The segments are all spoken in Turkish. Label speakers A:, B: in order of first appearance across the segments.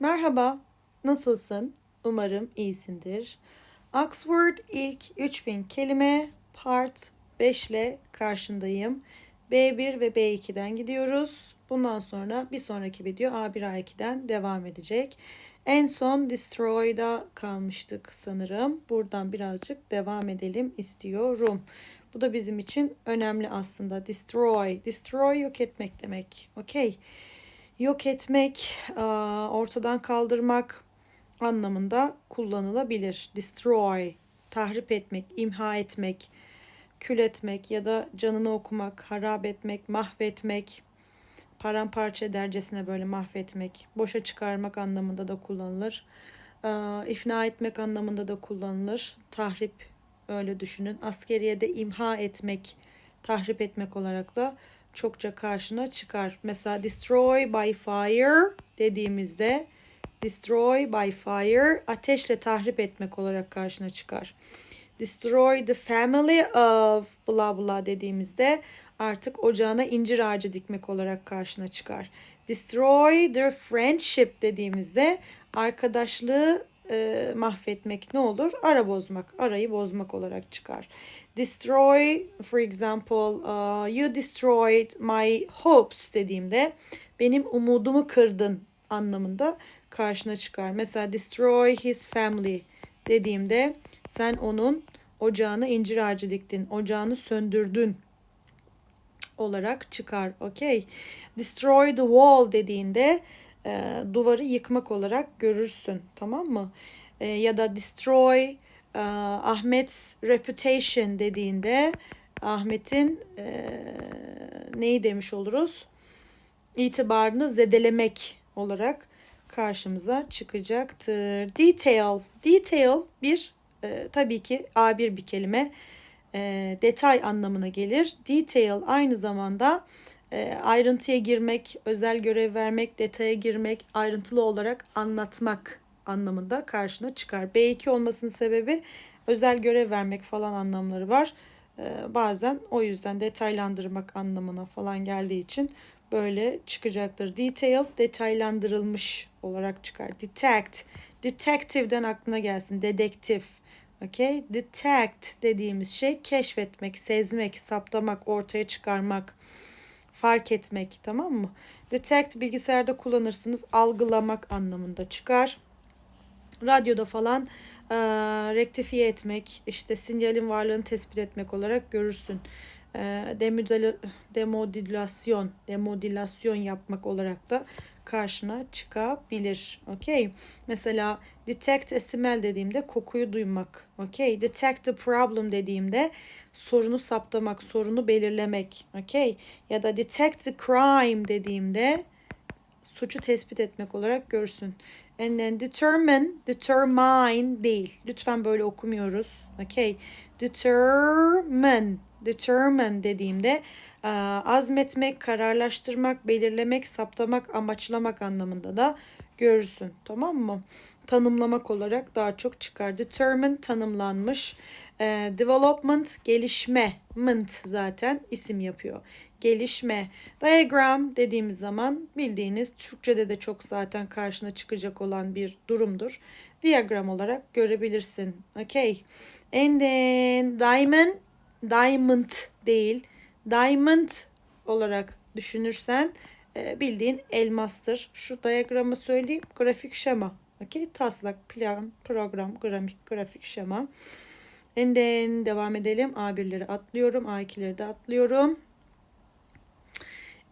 A: Merhaba, nasılsın? Umarım iyisindir. Oxford ilk 3000 kelime part 5 ile karşındayım. B1 ve B2'den gidiyoruz. Bundan sonra bir sonraki video A1 A2'den devam edecek. En son Destroy'da kalmıştık sanırım. Buradan birazcık devam edelim istiyorum. Bu da bizim için önemli aslında. Destroy. Destroy yok etmek demek. Okey yok etmek, ortadan kaldırmak anlamında kullanılabilir. Destroy, tahrip etmek, imha etmek, kül etmek ya da canını okumak, harap etmek, mahvetmek, paramparça edercesine böyle mahvetmek, boşa çıkarmak anlamında da kullanılır. İfna etmek anlamında da kullanılır. Tahrip öyle düşünün. Askeriye de imha etmek, tahrip etmek olarak da çokça karşına çıkar. Mesela destroy by fire dediğimizde destroy by fire ateşle tahrip etmek olarak karşına çıkar. Destroy the family of bla bla dediğimizde artık ocağına incir ağacı dikmek olarak karşına çıkar. Destroy their friendship dediğimizde arkadaşlığı e, mahvetmek ne olur? Ara bozmak, arayı bozmak olarak çıkar. Destroy, for example, uh, you destroyed my hopes dediğimde benim umudumu kırdın anlamında karşına çıkar. Mesela destroy his family dediğimde sen onun ocağına incir ağacı diktin, ocağını söndürdün olarak çıkar. Okey. Destroy the wall dediğinde e, duvarı yıkmak olarak görürsün. Tamam mı? E, ya da destroy e, Ahmet's reputation dediğinde Ahmet'in e, neyi demiş oluruz? İtibarını zedelemek olarak karşımıza çıkacaktır. Detail. Detail bir e, tabii ki A1 bir kelime. E, detay anlamına gelir. Detail aynı zamanda e, ayrıntıya girmek, özel görev vermek, detaya girmek, ayrıntılı olarak anlatmak anlamında karşına çıkar. B2 olmasının sebebi özel görev vermek falan anlamları var. E, bazen o yüzden detaylandırmak anlamına falan geldiği için böyle çıkacaktır. Detail detaylandırılmış olarak çıkar. Detect, detective'den aklına gelsin. Dedektif. Okay? Detect dediğimiz şey keşfetmek, sezmek, saptamak, ortaya çıkarmak fark etmek tamam mı? Detect bilgisayarda kullanırsınız algılamak anlamında çıkar. Radyoda falan e, rektifiye etmek, işte sinyalin varlığını tespit etmek olarak görürsün. E, demodülasyon, demodülasyon yapmak olarak da karşına çıkabilir. Okay. Mesela detect a smell dediğimde kokuyu duymak. Okay. Detect the problem dediğimde sorunu saptamak, sorunu belirlemek. Okay. Ya da detect the crime dediğimde suçu tespit etmek olarak görsün. And then determine, determine değil. Lütfen böyle okumuyoruz. Okay. Determine, determine dediğimde azmetmek, kararlaştırmak, belirlemek, saptamak, amaçlamak anlamında da görürsün. Tamam mı? Tanımlamak olarak daha çok çıkar. Determine tanımlanmış. E, development gelişme. Ment zaten isim yapıyor. Gelişme. Diagram dediğimiz zaman bildiğiniz Türkçe'de de çok zaten karşına çıkacak olan bir durumdur. Diagram olarak görebilirsin. Okay. And then diamond, diamond değil diamond olarak düşünürsen e, bildiğin elmastır. Şu diyagramı söyleyeyim. Grafik şema. Okay? Taslak, plan, program, grafik, grafik şema. And then devam edelim. A1'leri atlıyorum. A2'leri de atlıyorum.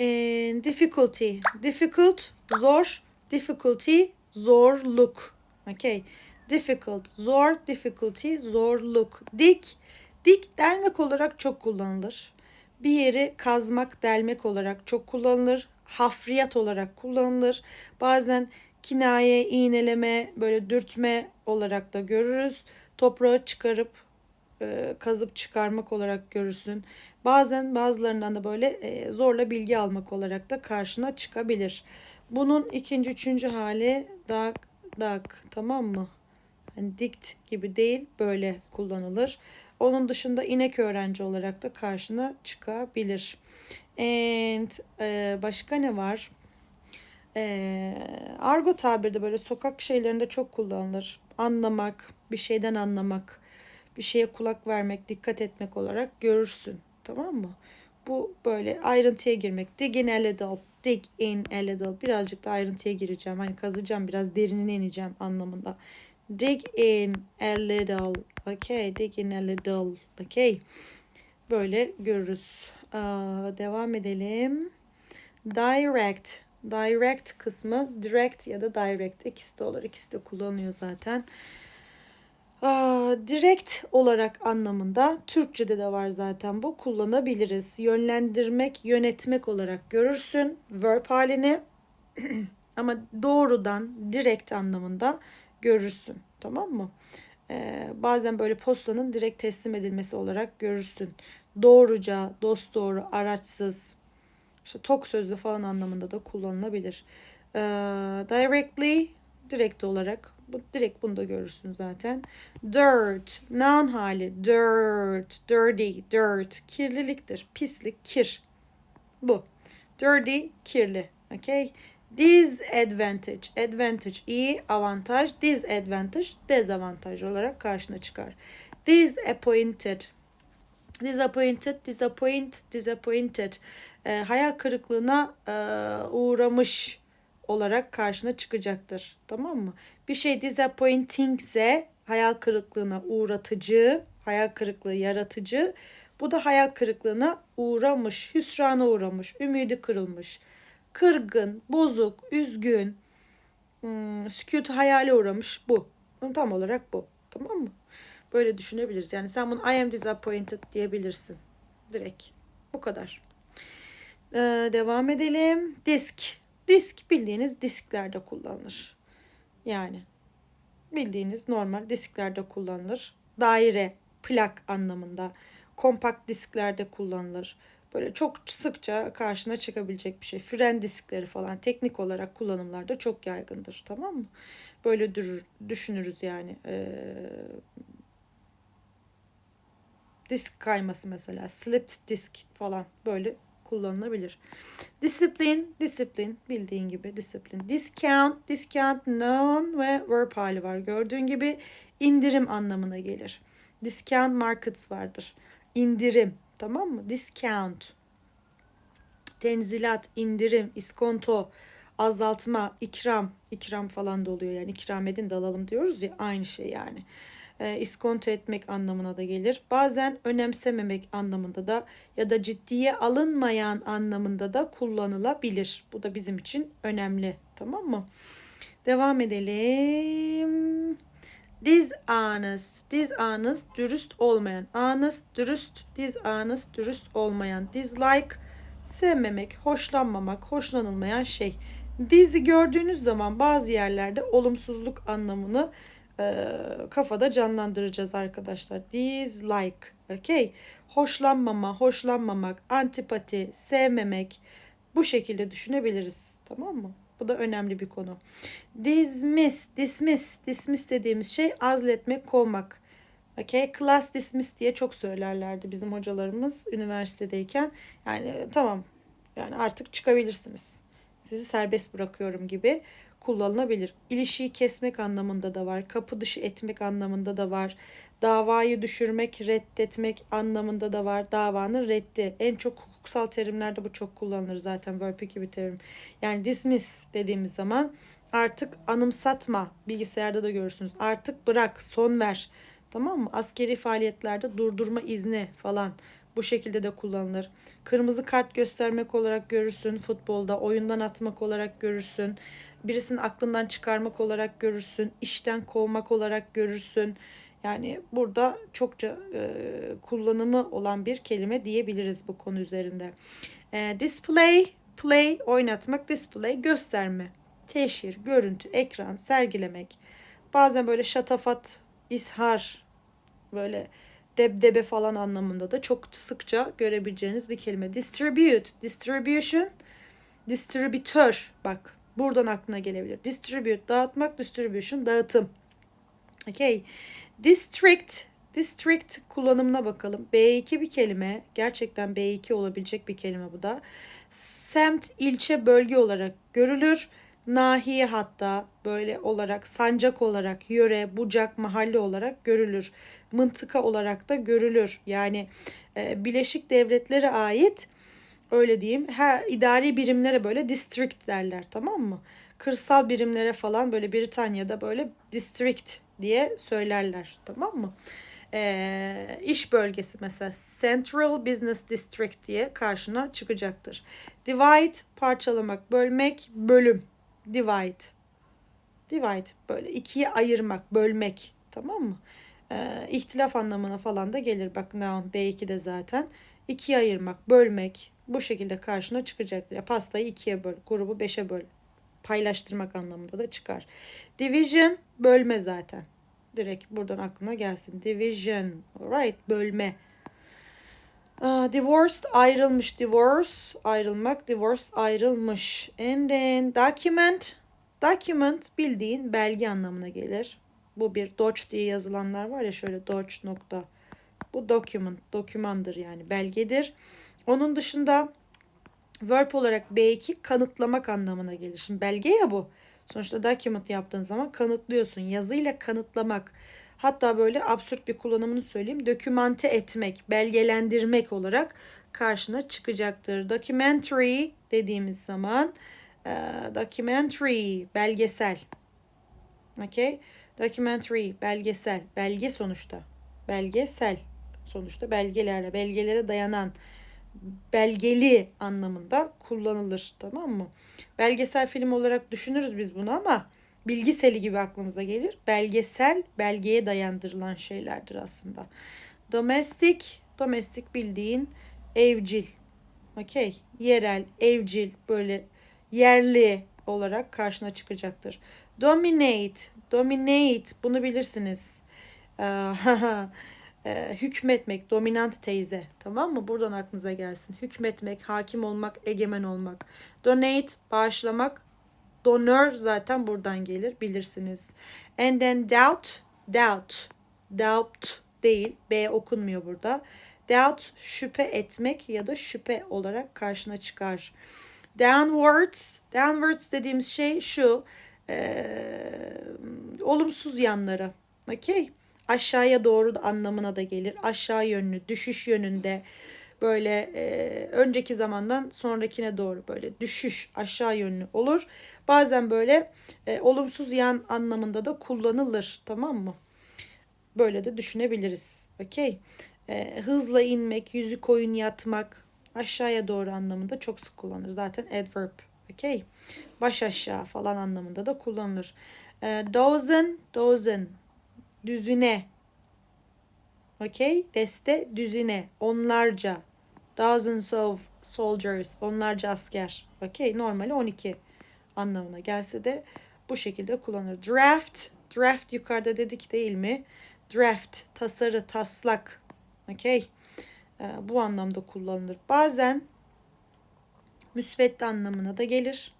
A: And difficulty. Difficult, zor. Difficulty, zorluk. Okay. Difficult, zor. Difficulty, zorluk. Dik. Dik delmek olarak çok kullanılır. Bir yeri kazmak, delmek olarak çok kullanılır. Hafriyat olarak kullanılır. Bazen kinaye, iğneleme, böyle dürtme olarak da görürüz. Toprağı çıkarıp e, kazıp çıkarmak olarak görürsün. Bazen bazılarından da böyle e, zorla bilgi almak olarak da karşına çıkabilir. Bunun ikinci, üçüncü hali dak, dak tamam mı? Hani dikt gibi değil böyle kullanılır. Onun dışında inek öğrenci olarak da karşına çıkabilir. And e, başka ne var? E, argo tabirde böyle sokak şeylerinde çok kullanılır. Anlamak, bir şeyden anlamak, bir şeye kulak vermek, dikkat etmek olarak görürsün. Tamam mı? Bu böyle ayrıntıya girmek. Dig in a little, dig in a little. Birazcık da ayrıntıya gireceğim. Hani kazacağım, biraz derinine ineceğim anlamında. Dig in a little. Okay, dig in a little. Okay. Böyle görürüz. Aa, devam edelim. Direct. Direct kısmı direct ya da direct ikisi de olur. İkisi de kullanılıyor zaten. Aa, direkt olarak anlamında Türkçe'de de var zaten bu kullanabiliriz. Yönlendirmek, yönetmek olarak görürsün verb halini. Ama doğrudan direkt anlamında görürsün. Tamam mı? Ee, bazen böyle postanın direkt teslim edilmesi olarak görürsün. Doğruca, dost doğru, araçsız, işte tok sözlü falan anlamında da kullanılabilir. Ee, directly, direkt olarak. Bu, direkt bunu da görürsün zaten. Dirt, noun hali. Dirt, dirty, dirt. Kirliliktir. Pislik, kir. Bu. Dirty, kirli. Okay. Disadvantage. Advantage iyi, avantaj. Disadvantage dezavantaj olarak karşına çıkar. Disappointed. Disappointed, disappoint, disappointed. E, hayal kırıklığına e, uğramış olarak karşına çıkacaktır. Tamam mı? Bir şey disappointing ise hayal kırıklığına uğratıcı, hayal kırıklığı yaratıcı. Bu da hayal kırıklığına uğramış, hüsrana uğramış, ümidi kırılmış kırgın, bozuk, üzgün, hmm, sükut uğramış bu. Tam olarak bu. Tamam mı? Böyle düşünebiliriz. Yani sen bunu I am disappointed diyebilirsin. Direkt. Bu kadar. Ee, devam edelim. Disk. Disk bildiğiniz disklerde kullanılır. Yani bildiğiniz normal disklerde kullanılır. Daire, plak anlamında. Kompakt disklerde kullanılır. Böyle çok sıkça karşına çıkabilecek bir şey. Fren diskleri falan teknik olarak kullanımlarda çok yaygındır. Tamam mı? Böyle durur, düşünürüz yani. Ee, disk kayması mesela. Slipped disk falan böyle kullanılabilir. Disiplin, disiplin bildiğin gibi disiplin. Discount, discount noun ve verb hali var. Gördüğün gibi indirim anlamına gelir. Discount markets vardır. İndirim, Tamam mı? Discount. Tenzilat, indirim, iskonto, azaltma, ikram. ikram falan da oluyor yani ikram edin de alalım diyoruz ya aynı şey yani. E, iskonto etmek anlamına da gelir. Bazen önemsememek anlamında da ya da ciddiye alınmayan anlamında da kullanılabilir. Bu da bizim için önemli. Tamam mı? Devam edelim. Dishonest, dishonest, dürüst olmayan. Honest, dürüst, dishonest, dürüst olmayan. Dislike, sevmemek, hoşlanmamak, hoşlanılmayan şey. Dizi gördüğünüz zaman bazı yerlerde olumsuzluk anlamını e, kafada canlandıracağız arkadaşlar. Dislike, okay? Hoşlanmama, hoşlanmamak, antipati, sevmemek bu şekilde düşünebiliriz. Tamam mı? Bu da önemli bir konu. Dismiss, dismiss, dismiss dediğimiz şey azletmek, kovmak. Okay, class dismiss diye çok söylerlerdi bizim hocalarımız üniversitedeyken. Yani tamam yani artık çıkabilirsiniz. Sizi serbest bırakıyorum gibi kullanılabilir. İlişiyi kesmek anlamında da var. Kapı dışı etmek anlamında da var. Davayı düşürmek, reddetmek anlamında da var. Davanın reddi. En çok hukuksal terimlerde bu çok kullanılır zaten. Verb bir terim. Yani dismiss dediğimiz zaman artık anımsatma. Bilgisayarda da görürsünüz. Artık bırak, son ver. Tamam mı? Askeri faaliyetlerde durdurma izni falan bu şekilde de kullanılır. Kırmızı kart göstermek olarak görürsün futbolda, oyundan atmak olarak görürsün birisinin aklından çıkarmak olarak görürsün, işten kovmak olarak görürsün. Yani burada çokça e, kullanımı olan bir kelime diyebiliriz bu konu üzerinde. E, display, play, oynatmak, display, gösterme, teşhir, görüntü, ekran, sergilemek. Bazen böyle şatafat, ishar, böyle debdebe falan anlamında da çok sıkça görebileceğiniz bir kelime. Distribute, distribution, distribütör bak Buradan aklına gelebilir. Distribute dağıtmak, distribution dağıtım. Okay. District district kullanımına bakalım. B2 bir kelime. Gerçekten B2 olabilecek bir kelime bu da. Semt ilçe bölge olarak görülür. nahiye hatta böyle olarak sancak olarak yöre, bucak, mahalle olarak görülür. Mıntıka olarak da görülür. Yani e, Birleşik Devletlere ait öyle diyeyim her idari birimlere böyle district derler tamam mı? Kırsal birimlere falan böyle Britanya'da böyle district diye söylerler tamam mı? Ee, iş bölgesi mesela Central Business District diye karşına çıkacaktır. Divide parçalamak, bölmek, bölüm. Divide. Divide böyle ikiye ayırmak, bölmek tamam mı? Ee, ihtilaf anlamına falan da gelir. Bak noun B2'de zaten. İkiye ayırmak, bölmek bu şekilde karşına çıkacaktır. Ya pastayı ikiye böl, grubu beşe böl. Paylaştırmak anlamında da çıkar. Division bölme zaten. Direkt buradan aklına gelsin. Division. Alright. Bölme. Divorced ayrılmış. Divorce ayrılmak. Divorced ayrılmış. And then document. Document bildiğin belge anlamına gelir. Bu bir Doge diye yazılanlar var ya şöyle Doge nokta. Bu document. Dokümandır yani belgedir. Onun dışında verb olarak B2 kanıtlamak anlamına gelir. Şimdi belge ya bu. Sonuçta document yaptığın zaman kanıtlıyorsun. Yazıyla kanıtlamak. Hatta böyle absürt bir kullanımını söyleyeyim. Dokümante etmek, belgelendirmek olarak karşına çıkacaktır. Documentary dediğimiz zaman e, documentary, belgesel. Okay? Documentary, belgesel. Belge sonuçta. Belgesel sonuçta belgelerle, belgelere dayanan belgeli anlamında kullanılır. Tamam mı? Belgesel film olarak düşünürüz biz bunu ama bilgiseli gibi aklımıza gelir. Belgesel belgeye dayandırılan şeylerdir aslında. Domestic, domestic bildiğin evcil. Okey. Yerel, evcil böyle yerli olarak karşına çıkacaktır. Dominate, dominate bunu bilirsiniz. e, hükmetmek, dominant teyze. Tamam mı? Buradan aklınıza gelsin. Hükmetmek, hakim olmak, egemen olmak. Donate, bağışlamak. Donör zaten buradan gelir. Bilirsiniz. And then doubt, doubt. Doubt değil. B okunmuyor burada. Doubt, şüphe etmek ya da şüphe olarak karşına çıkar. Downwards, downwards dediğimiz şey şu. E, olumsuz yanları. Okay aşağıya doğru anlamına da gelir. Aşağı yönlü, düşüş yönünde böyle e, önceki zamandan sonrakine doğru böyle düşüş aşağı yönlü olur. Bazen böyle e, olumsuz yan anlamında da kullanılır tamam mı? Böyle de düşünebiliriz. Okey. E, hızla inmek, yüzü koyun yatmak aşağıya doğru anlamında çok sık kullanılır. Zaten adverb. Okey. Baş aşağı falan anlamında da kullanılır. E, dozen, dozen düzine. Okay? Deste düzine. Onlarca. Thousands of soldiers. Onlarca asker. Okay? Normali 12 anlamına gelse de bu şekilde kullanılır. Draft. Draft yukarıda dedik değil mi? Draft. Tasarı, taslak. Okay? Ee, bu anlamda kullanılır. Bazen müsvedde anlamına da gelir.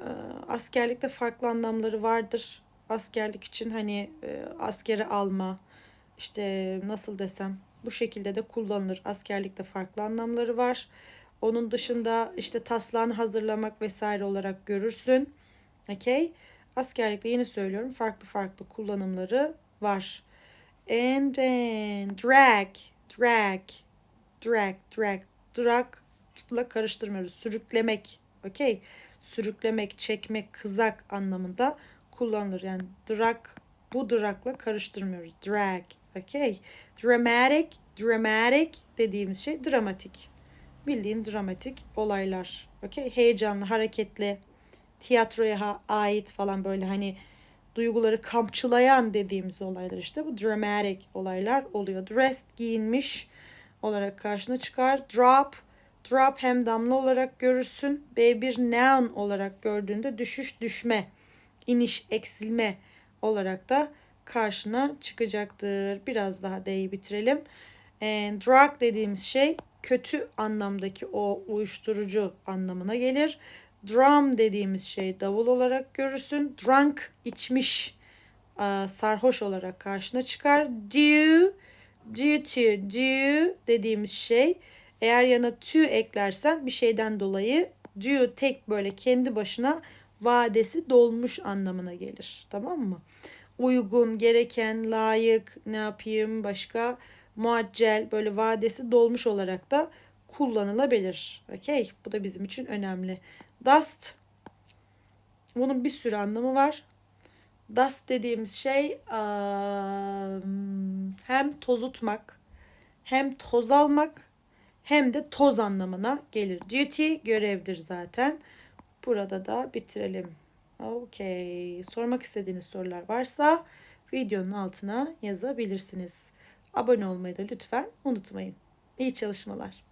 A: Ee, askerlikte farklı anlamları vardır askerlik için hani e, askere alma işte nasıl desem bu şekilde de kullanılır. Askerlikte farklı anlamları var. Onun dışında işte taslağını hazırlamak vesaire olarak görürsün. Okay? Askerlikte yeni söylüyorum farklı farklı kullanımları var. And then drag, drag, drag, drag, dragla karıştırmıyoruz. Sürüklemek, okay? Sürüklemek, çekmek, kızak anlamında kullanılır. Yani drag bu dragla karıştırmıyoruz. Drag. Okay. Dramatic, dramatic dediğimiz şey dramatik. Bildiğin dramatik olaylar. Okay. Heyecanlı, hareketli, tiyatroya ait falan böyle hani duyguları kamçılayan dediğimiz olaylar işte bu dramatic olaylar oluyor. Dressed giyinmiş olarak karşına çıkar. Drop, drop hem damla olarak görürsün. B1 noun olarak gördüğünde düşüş, düşme iniş, eksilme olarak da karşına çıkacaktır. Biraz daha D'yi bitirelim. And drug dediğimiz şey kötü anlamdaki o uyuşturucu anlamına gelir. Drum dediğimiz şey davul olarak görürsün. Drunk içmiş sarhoş olarak karşına çıkar. Due to due dediğimiz şey eğer yana to eklersen bir şeyden dolayı due tek böyle kendi başına vadesi dolmuş anlamına gelir. Tamam mı? Uygun, gereken, layık, ne yapayım başka muaccel böyle vadesi dolmuş olarak da kullanılabilir. Okey. Bu da bizim için önemli. Dust. Bunun bir sürü anlamı var. Dust dediğimiz şey um, hem tozutmak hem toz almak hem de toz anlamına gelir. Duty görevdir zaten. Burada da bitirelim. Okey. Sormak istediğiniz sorular varsa videonun altına yazabilirsiniz. Abone olmayı da lütfen unutmayın. İyi çalışmalar.